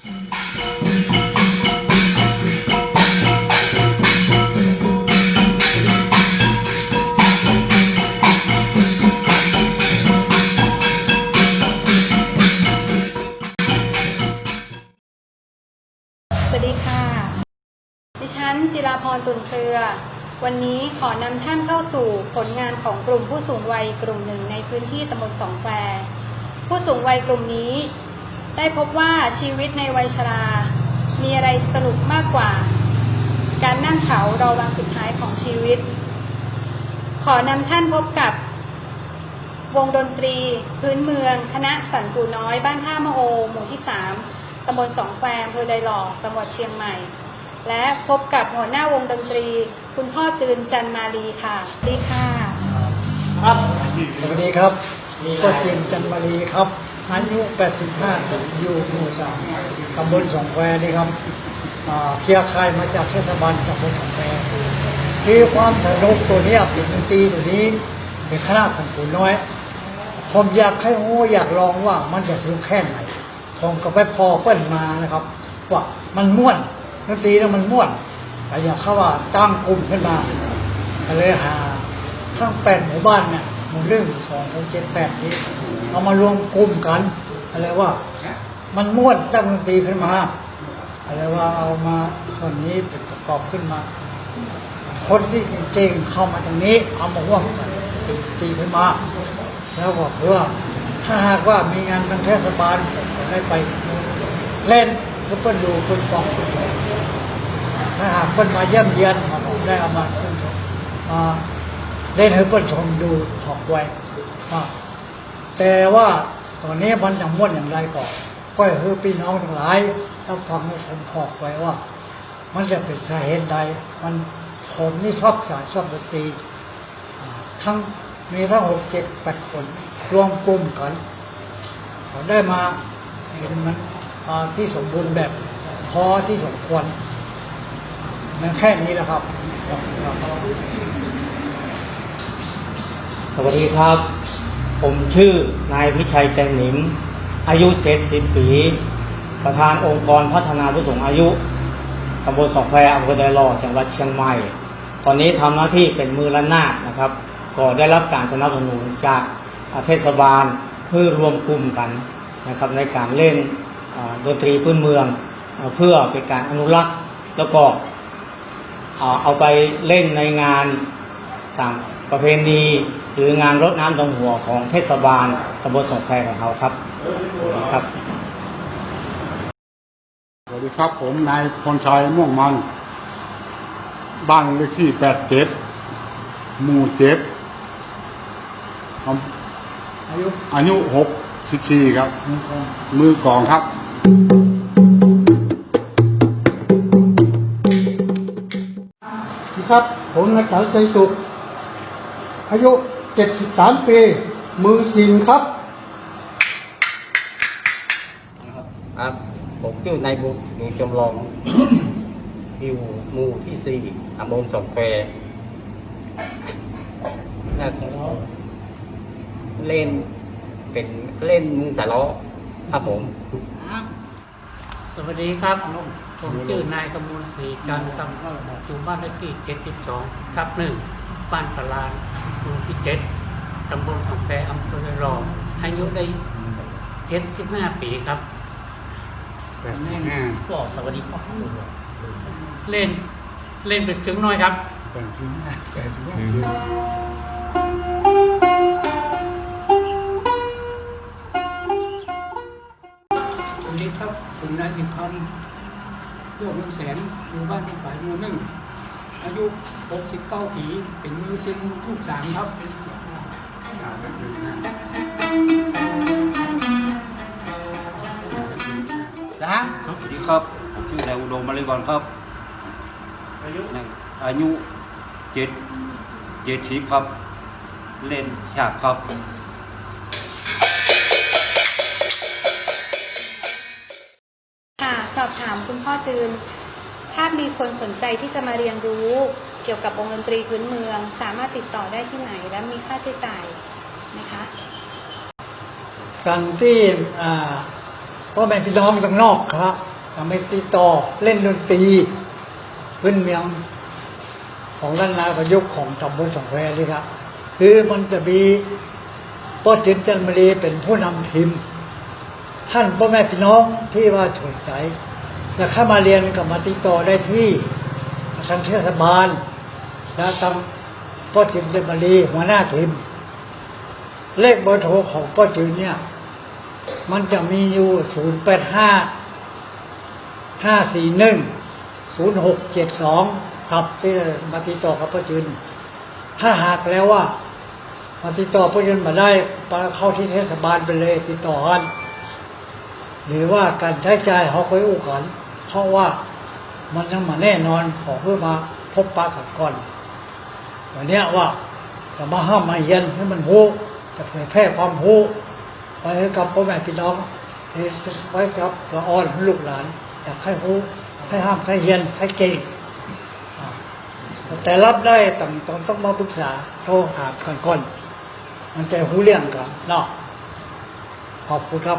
สวัสดีค่ะ ดิฉันจิราพรตุนเครือ วันนี้ขอนำท่านเข้าสู่ผลงานของกลุ่มผู้สูงวัยกลุ่มหนึ่งในพื้นที่ตำบลสองแควผู้สูงวัยกลุ่มนี้ ได้พบว่าชีวิตในวัยชรา มีอะไรสนุกมากกว่า การนั่งเขารอวันสุดท้ายของชีวิต ขอนำท่านพบกับ วงดนตรี พื้นเมือง คณะสันปูน้อยบ้านท่ามะโอ หมู่ที่สามตำบลสองแควมอำเภอไดหล่อจังหวัดเชียงใหม่ และพบกับหัวหน้าวงดนตรี คุณพ่อจืนจันมาลีค่ะสวัสดีค่ะ ครับ สวัสดีครับก็จริงจันมารีครับ อายุ 85ปีอยู่หมู่สามตำบลสองแควนี่ครับเครือข่ายมาจากเทศบาลตำบลสองแควคือความสนุกตัวนี้เป็นดนตรีตัวนี้เป็นคณะสังกุน้อย ผมอยากให้โอ้อยากลองว่ามันจะสนุกแค่ไหนผมก็ไปพอเปิ้นมานะครับ ว่ามันม่วนดนตรีแล้วมันม่วนแต่อยากเข้าว่าตั้งกลุ่มขึ้นมาเลยหาทั้งแปดหมู่บ้านเนี่ย หมู่เรื่องสองหกเจ็ดแปดนี้เอามารวมกลุ่มกันอะไรว่า มันม้วนตั้งดนตรีขึ้นมาอะไรว่าเอามาส่วนนี้เป็นประกอบขึ้นมา คนที่เก่งเข้ามาตรงนี้เอามาร่วมกันเป็นตีขึ้นมา แล้วก็เพื่อถ้าหากว่ามีงานทางเทศบาลผมได้ไป เล่นเพื่อเพิ่นดูเพิ่นฟังถ้าหากเพิ่นมาเยี่ยมเยียนผมได้เอามาขึ้นมา เล่นให้เพื่อนชมดูถอกไว้แต่ว่าตอนนี้มันยังม้วนอย่างไรก่อนก็ให้พี่น้องทั้งหลายรับฟังให้ผมถอกไว้ว่า มันจะเป็นสาเหตุใด มันผมนี่ชอบสายชอบดนตรีทั้งมีทั้งหกเจ็ดแปดคนรวมกลุ่มกันเขาได้มาเห็นมันที่สมบูรณ์แบบพอที่สมควรมันแค่นี้แหละครับครับ วัสดีครับ ผมชื่อนายพิชัยแจงหนิม อายุ 70 ปี ประธานองค์กรพัฒนาผู้สูงอายุตำบลสองแควอำเภอไดรอจังหวัดเชียงใหม่ ตอนนี้ทำหน้าที่เป็นมือละนาดนะครับ ก็ได้รับการสนับสนุนจากเทศบาลเพื่อรวมกลุ่มกันนะครับ ในการเล่นดนตรีพื้นเมือง เพื่อเป็นการอนุรักษ์แล้วก็อ่าเอาไปเล่นในงานต่างประเพณี หรืองานรดน้ำดำหัวของเทศบาลตำบลสงแควของเขาครับสวัสดีครับ สวัสดีครับผมนายพรชัยม่วงมัน บ้านเลขที่แปดเจ็ดหมู่เจ็ดอำอายุอายุหกสิบสี่ครับมีคนมือกลองครับครับ ผมนักฐานใจสุขอายุ 73ปี มือสินครับครับผมชื่อนายบุญอยู่จำลอง อยู่หมู่ที่สี่ตำบลสงแควนะครับเล่นเป็นเล่นมือสาล้อครับผม สวัสดีครับ ผมชื่อนายกำมลศรีจันทร์คำอยู่บ้านเลขที่ 72 ทับหนึ่ง บ้านปลานหมู่ที่7ตำบลของแพอำเภอรองอายุได้75ปีครับ แปดสิบห้าก็สวัสดีครับเล่นเล่นเป็นเสียงน้อยครับ แปดสิบห้าแปดสิบห้าสวัสดีครับ ผมนายสิพันธ์โยกเมืองแสนอยู่บ้านที่ฝ่ายหมู่หนึ่ง อายุ 69 ปี เป็นมือซิงลูกสามครับสามสวัสดีครับ ผมชื่อนายอุดมมาริกรครับ อายุอายุเจ็ดเจ็ดชิปครับ เล่นฉาบครับค่ะสอบถามคุณพ่อจืน ถ้ามีคนสนใจที่จะมาเรียนรู้เกี่ยวกับวงดนตรีพื้นเมือง สามารถติดต่อได้ที่ไหนและมีค่าใช้จ่ายไหมคะสั่งที่พ่อแม่พี่น้องข้างนอกครับทำให้ติดต่อเล่นดนตรีพื้นเมืองของล้านนาประยุกต์ของตำบลสองแควเลยครับคือมันจะมีป้อจินจันทบุรีเป็นผู้นำทีมท่านพ่อแม่พี่น้องที่ว่าสนใจ จะเข้ามาเรียนกับมาติดต่อได้ที่ทางเทศบาลและทางพ่อจินจันทบุรีหัวหน้าทีมเลขเบอร์โทรของพ่อจืนเนี่ย มันจะมีอยู่ศูนย์แปดห้าห้าสี่หนึ่งศูนย์หกเจ็ดสองครับที่มาติดต่อกับพ่อจืนถ้าหากแล้วว่ามาติดต่อพ่อจืนมาได้ปเข้าที่เทศบาลไปเลยติดต่อกันหรือว่าการใช้จ่ายเขาค่อยอู้ก่อน เพราะว่ามันยังมาแน่นอนขอเพื่อมาพบปะกันก่อนวันนี้ว่าจะมาห้ามมาเย็นให้มันหูจะเผยแพร่ความหูไปให้กับพ่อแม่พี่น้องไว้กับละอ่อนลูกหลานอยากให้หูให้ห้ามให้เย็นให้เก่งแต่รับได้ต้องต้องต้องมาปรึกษาโทรหากันก่อนมันจะหูเรื่องกันเนาะขอบคุณครับ